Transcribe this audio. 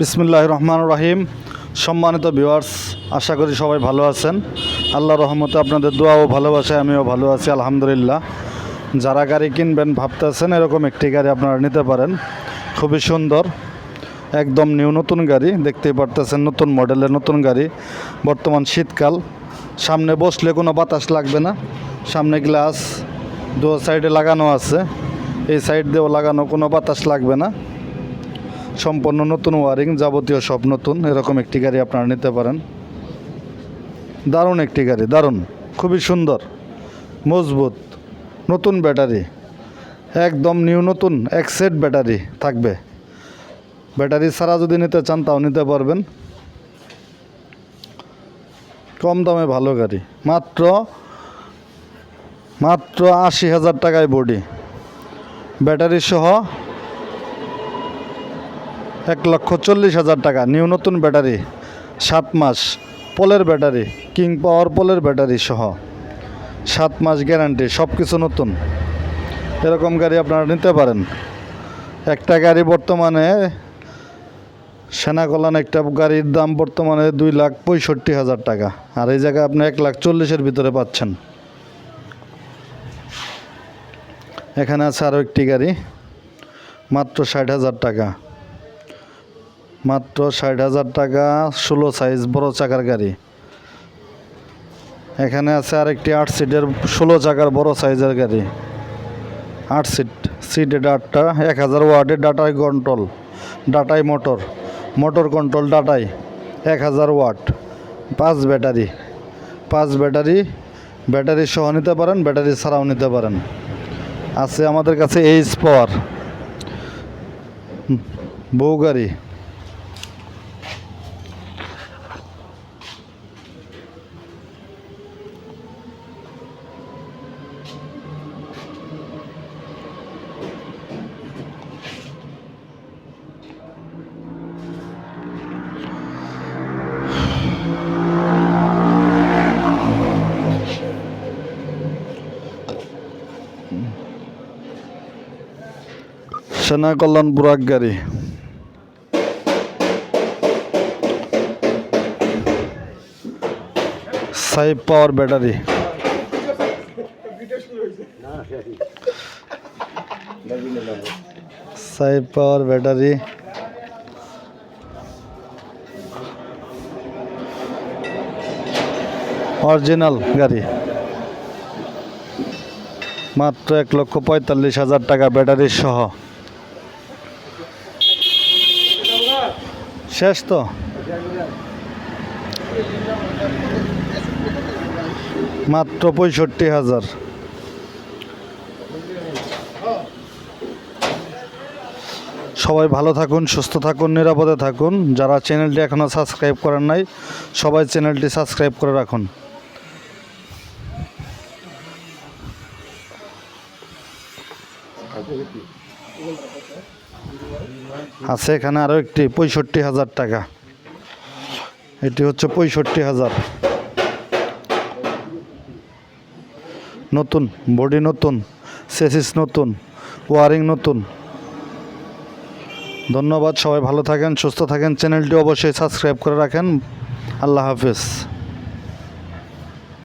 বিসমুল্লাহ রহমান রাহিম। সম্মানিত ভিউয়ার্স, আশা করি সবাই ভালো আছেন। আল্লাহ রহমতে আপনাদের দোয়া ও ভালোবাসায় আমিও ভালো আছি, আলহামদুলিল্লাহ। যারা গাড়ি কিনবেন ভাবতেছেন এরকম একটি গাড়ি আপনারা নিতে পারেন। খুবই সুন্দর, একদম নিউ নতুন গাড়ি, দেখতেই পারতেছেন নতুন মডেলের নতুন গাড়ি। বর্তমান শীতকাল, সামনে বসলে কোনো বাতাস লাগবে না। সামনে গ্লাস দু সাইডে লাগানো আছে। এই সাইড দিয়েও লাগানো কোনো বাতাস লাগবে না। সম্পূর্ণ নতুন ওয়ারিং যাবতীয় সব নতুন, এরকম একটি গাড়ি আপনারা নিতে পারেন। দারুণ একটি গাড়ি, দারুণ, খুবই সুন্দর, মজবুত, নতুন ব্যাটারি, একদম নিউ নতুন এক সেট ব্যাটারি থাকবে। ব্যাটারি ছাড়া যদি নিতে চান, তাও নিতে পারবেন। কম দামে ভালো গাড়ি, মাত্র মাত্র আশি হাজার টাকায় বডি। ব্যাটারি সহ এক লক্ষ চল্লিশ হাজার টাকা। নিউ নতুন ব্যাটারি, সাত মাস পোলের ব্যাটারি, কিং পাওয়ার পোলের ব্যাটারি সহ। সাত মাস গ্যারান্টি সব কিছু নতুন। এরকম গাড়ি আপনারা নিতে পারেন। একটা গাড়ি বর্তমানে সেনা একটা গাড়ির দাম বর্তমানে দুই লাখ পঁয়ষট্টি হাজার টাকা। আর এই জায়গায় আপনি এক লাখ চল্লিশের ভিতরে পাচ্ছেন। এখানে আছে আরও একটি গাড়ি, মাত্র ষাট হাজার টাকা। মাত্র ষাট হাজার টাকা, ষোলো সাইজ বড় চাকার গাড়ি। এখানে আছে আরেকটি আট সিটের ষোলো চাকার বড় সাইজের গাড়ি। আট সিট সিটে ডাটা এক হাজার ওয়ার্ডের ডাটাই কন্ট্রোল ডাটাই মোটর মোটর কন্ট্রোল ডাটাই এক হাজার ওয়াট, পাঁচ ব্যাটারি। পাঁচ ব্যাটারি ব্যাটারি সহ নিতে পারেন, ব্যাটারি ছাড়াও নিতে পারেন। আছে আমাদের কাছে এইচ পাওয়ার বউ গাড়ি। সেনা কল্যাণ বুরাক গাড়ি। সাইব পাওয়ার ব্যাটারি। সাইব পাওয়ার ব্যাটারি। অরিজিনাল গাড়ি। মাত্র এক লক্ষ পঁয়তাল্লিশ হাজার টাকা ব্যাটারি সহ। শেষ তো? মাত্র পঁয়ষট্টি হাজার। সবাই ভালো থাকুন, সুস্থ থাকুন, নিরাপদে থাকুন। যারা চ্যানেলটি এখনও সাবস্ক্রাইব করেন নাই, সবাই চ্যানেলটি সাবস্ক্রাইব করে রাখুন। আছে এখানে আরও একটি, পঁয়ষট্টি হাজার টাকা। এটি হচ্ছে পঁয়ষট্টি হাজার। নতুন, বডি নতুন, সেসিস নতুন, ওয়ারিং নতুন। ধন্যবাদ, সবাই ভালো থাকেন, সুস্থ থাকেন। চ্যানেলটি অবশ্যই সাবস্ক্রাইব করে রাখেন। আল্লাহ হাফিজ।